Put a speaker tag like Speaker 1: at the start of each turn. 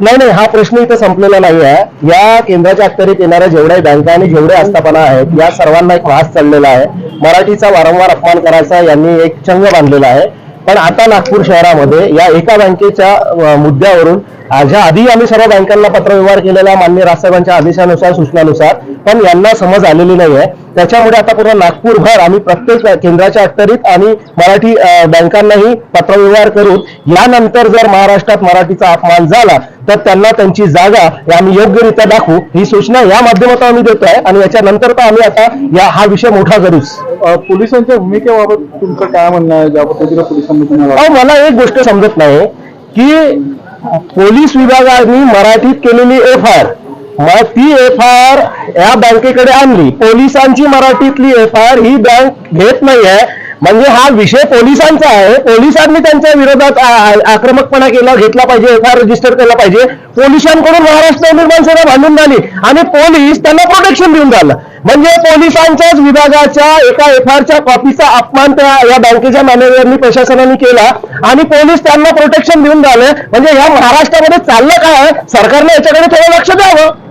Speaker 1: नाही नाही हा प्रश्न इथं संपलेला नाही आहे. या केंद्राच्या अखत्यारीत येणाऱ्या जेवढ्या बँका आणि जेवढे आस्थापना आहेत या सर्वांना एक ऱ्हास चाललेला आहे. मराठीचा वारंवार अपमान करायचा यांनी एक चंग बांधलेला आहे. पण आता नागपूर शहरामध्ये या एका बँकेच्या मुद्द्यावरून ज्या आधी आम्ही सर्व बँकांना पत्रव्यवहार केलेला मान्य राजसाहेबांच्या आदेशानुसार सूचनानुसार पण यांना समज आलेली नाही आहे त्याच्यामुळे आता पूर्ण नागपूरभर आम्ही प्रत्येक केंद्राच्या अखत्यारीत आणि मराठी बँकांनाही पत्रव्यवहार करून यानंतर जर महाराष्ट्रात मराठीचा अपमान झाला तर त्यांना त्यांची जागा आम्ही योग्यरित्या दाखवू. ही सूचना या माध्यमातून आम्ही देतोय आणि याच्यानंतर तर आम्ही आता या हा विषय मोठा करूच.
Speaker 2: पोलिसांच्या भूमिकेबाबत तुमचं काय म्हणणं आहे? ज्या पद्धतीने पोलिसांनी तुम्हाला
Speaker 1: मला एक गोष्ट समजत नाही की पोलीस विभागाने मराठीत केलेली एफ आय आर मग ती एफ आय आर या बँकेकडे आणली. पोलिसांची मराठीतली एफ आय आर ही बँक घेत नाहीये म्हणजे हा विषय पोलिसांचा आहे. पोलिसांनी त्यांच्या विरोधात आक्रमकपणा केला घेतला पाहिजे एफ आय रजिस्टर केला पाहिजे. पोलिसांकडून महाराष्ट्र निर्माण सेना बांधून झाली आणि पोलीस त्यांना प्रोटेक्शन देऊन झालं. म्हणजे पोलिसांच्याच विभागाच्या एका एफ आय आरच्या कॉपीचा अपमान त्या या बँकेच्या मॅनेजरनी प्रशासनाने केला आणि पोलीस त्यांना प्रोटेक्शन देऊन झालं. म्हणजे या महाराष्ट्रामध्ये चाललं काय? सरकारने याच्याकडे थोडं लक्ष द्यावं.